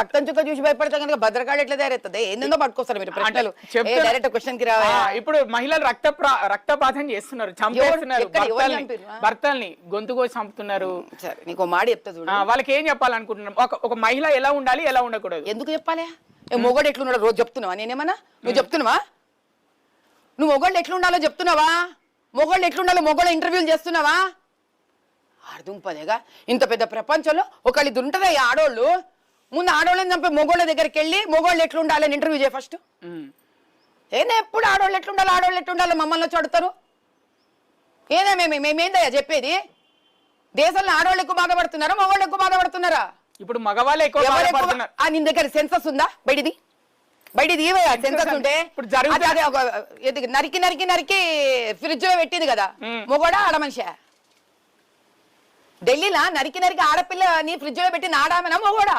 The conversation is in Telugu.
రక్తం చుక్క చూసి భయపడితే కనుక భద్రకాళి ఎట్లా తయారవుతుంది? ఏందో పట్టుకొస్తారు మీరు ప్రశ్నలు. డైరెక్ట్ క్వశ్చన్కి ఇప్పుడు మహిళలు రక్త రక్తపాతం చేస్తున్నారు చంపేస్తున్నారు. భర్తల్ని గొంతు కోసి చంపుతున్నారు. నీకు మాట చెప్తా చూడు. వాళ్ళకి ఏం చెప్పాలనుకుంటున్నాం ఒక ఒక మహిళ ఎలా ఉండాలి ఎలా ఉండకూడదు? ఎందుకు చెప్పాలి? మొగోడు ఎట్లున్నాడో రోజు చెప్తున్నావా? నేనేమన్నా? నువ్వు చెప్తున్నావా? నువ్వు మొగోళ్ళు ఎట్లుండాలో చెప్తున్నావా? మొగోళ్ళు ఎట్లుండాలో మొగోళ్ళ ఇంటర్వ్యూలు చేస్తున్నావా? అర్థం పదేగా ఇంత పెద్ద ప్రపంచంలో ఒకళ్ళు ఇది ఉంటుందా ఆడోళ్ళు? ముందు ఆడోళ్ళని చంపే మొగోళ్ళ దగ్గరికి వెళ్ళి మొగోళ్ళు ఎట్లుండాలని ఇంటర్వ్యూ చేయ ఫస్ట్. ఏనా ఎప్పుడు ఆడోళ్ళు ఎట్లుండాలి ఆడోళ్ళు ఎట్లుండాలి మమ్మల్ని వచ్చి అడుగుతారు ఏనా మేము మేమేందయ్యా చెప్పేది? దేశంలో ఆడోళ్ళు ఎక్కువ బాధపడుతున్నారా మగవాళ్ళు ఎక్కువ బాధపడుతున్నారా? ఇప్పుడు మగవాళ్ళే ఎక్కువ నీ దగ్గర సెన్సస్ ఉందా? బయటిది. బయటిది సెన్సస్ ఉంటే. నరికి నరికి నరికి ఫ్రిడ్జ్లో పెట్టింది కదా. మొగోడా ఆడ మనిషి? ఢిల్లీలో? నరికి నరికి ఆడపిల్ల నీ ఫ్రిడ్జ్లో పెట్టిన ఆడామనా మొగోడా?